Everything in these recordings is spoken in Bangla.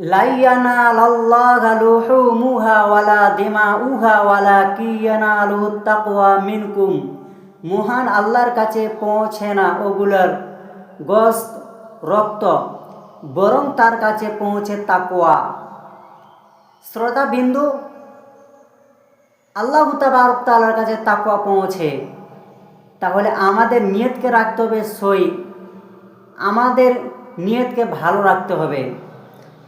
লাইয়ানা লাল্লাহা লুহুমুহা ওয়ালা দিমাউহা ওয়ালা কিয়ানালুহু তাকওয়া মিনকুম। মহান আল্লাহর কাছে পৌঁছে না ওগুলোর গোস্ত রক্ত, বরং তার কাছে পৌঁছে তাকওয়া। শ্রোতা বিন্দু আল্লাহ তাআলার কাছে তাকওয়া পৌঁছে। তাহলে আমাদের নিয়তকে রাখতে হবে সই। আমাদের নিয়তকে ভালো রাখতে হবে।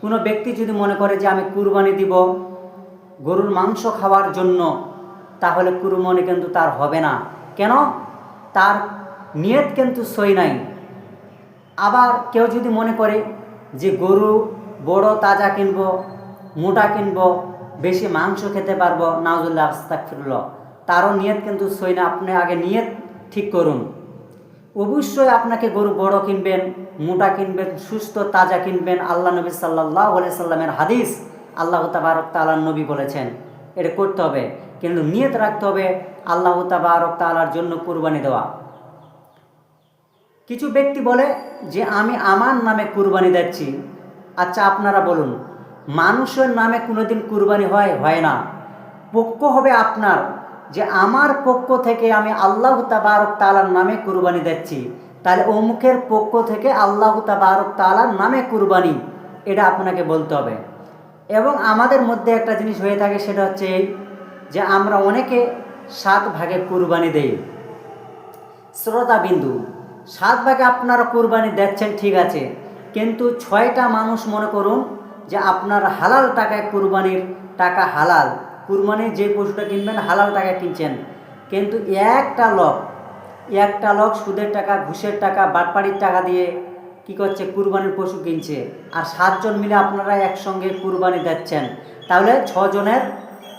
কোনো ব্যক্তি যদি মনে করে যে আমি কুরবানি দিব, গরুর মাংস খাওয়ার জন্য, তাহলে কুরবানি কিন্তু তার হবে না। কেন? তার নিয়ত কিন্তু সই নাই। আবার কেউ যদি মনে করে যে গরু বড়, তাজা কিনব, মোটা কিনব, বেশি মাংস খেতে পারব নাজুল্লাহ আস্তাকফিরুল্লাহ তারও নিয়ত কিন্তু সই না। আপনি আগে নিয়ত ঠিক করুন। অবশ্যই আপনাকে গরু বড় কিনবেন, মোটা কিনবেন, সুস্থ, তাজা কিনবেন। আল্লাহ নবী সাল্লাহ সাল্লামের হাদিস আল্লাহ তাবারক তালার নবী বলেছেন। এটা করতে হবে, কিন্তু নিয়ত রাখতে হবে আল্লাহ তাবারক তালার জন্য কুরবানি দেওয়া। কিছু ব্যক্তি বলে যে, আমি আমার নামে কুরবানি দিচ্ছি। আচ্ছা আপনারা বলুন, মানুষের নামে কোনোদিন কুরবানি হয় হয় না? পক্ষ হবে আপনার। যে আমার পক্ষ থেকে আমি আল্লাহ তাবারক তালার নামে কুরবানি দিচ্ছি, তাহলে অমুকের পক্ষ থেকে আল্লাহ তাবারক তালার নামে কুরবানি, এটা আপনাকে বলতে হবে। এবং আমাদের মধ্যে একটা জিনিস হয়ে থাকে, সেটা হচ্ছে যে আমরা অনেকে সাত ভাগে কুরবানি দেই। শ্রোতা বিন্দু, সাত ভাগে আপনারা কুরবানি দিচ্ছেন, ঠিক আছে, কিন্তু ছয়টা মানুষ মনে করুন যে আপনার হালাল টাকায় কুরবানির টাকা হালাল। কুরবানির যে পশুটা কিনবেন, হালাল টাকায় কিনছেন। কিন্তু একটা লোক একটা লোক সুদের টাকা, ঘুষের টাকা, বাটপাড়ির টাকা দিয়ে কি করছে, কুরবানির পশু কিনছে। আর সাতজন মিলে আপনারা একসঙ্গে কুরবানি দিচ্ছেন। তাহলে ছজনের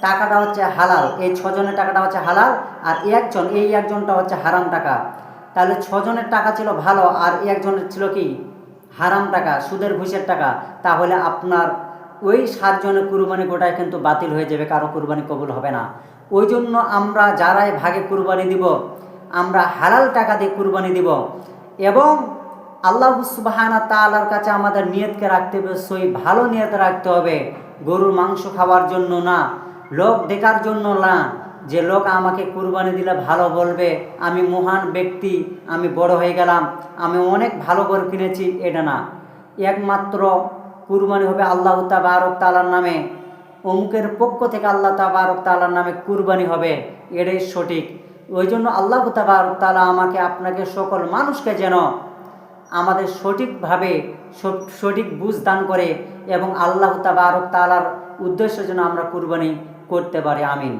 টাকাটা হচ্ছে হালাল। এই ছজনের টাকাটা হচ্ছে হালাল, আর একজন, এই একজনটা হচ্ছে হারাম টাকা। তাহলে ছজনের টাকা ছিল ভালো, আর একজনের ছিল কি? হারাম টাকা, সুদের, ঘুষের টাকা। তাহলে আপনার ওই সাতজনের কুরবানি গোটায় কিন্তু বাতিল হয়ে যাবে, কারও কুরবানি কবুল হবে না। ওই জন্য আমরা যারাই ভাগে কুরবানি দিব, আমরা হালাল টাকা দিয়ে কুরবানি দিব এবং আল্লাহ সুবাহানা তালার কাছে আমাদের নিয়তকে রাখতে হবে, সই ভালো নিয়ত রাখতে হবে। গরুর মাংস খাওয়ার জন্য না, লোক দেখার জন্য না, যে লোক আমাকে কুরবানি দিলে ভালো বলবে, আমি মহান ব্যক্তি, আমি বড় হয়ে গেলাম, আমি অনেক ভালো করে কিনেছি, এটা না। একমাত্র কুরবানি হবে আল্লাহ তাবারক তালার নামে। অমুকের পক্ষ থেকে আল্লাহ তাবারক তালার নামে কুরবানি হবে। এটাই সঠিক। ওই জন্য আল্লাহ তাবারক তালা আমাকে, আপনাকে সকল মানুষকে যেন আমাদের সঠিকভাবে সঠিক বুঝ দান করে এবং আল্লাহ তাবারক তালার উদ্দেশ্য যেন আমরা কুরবানি করতে পারি। আমিন।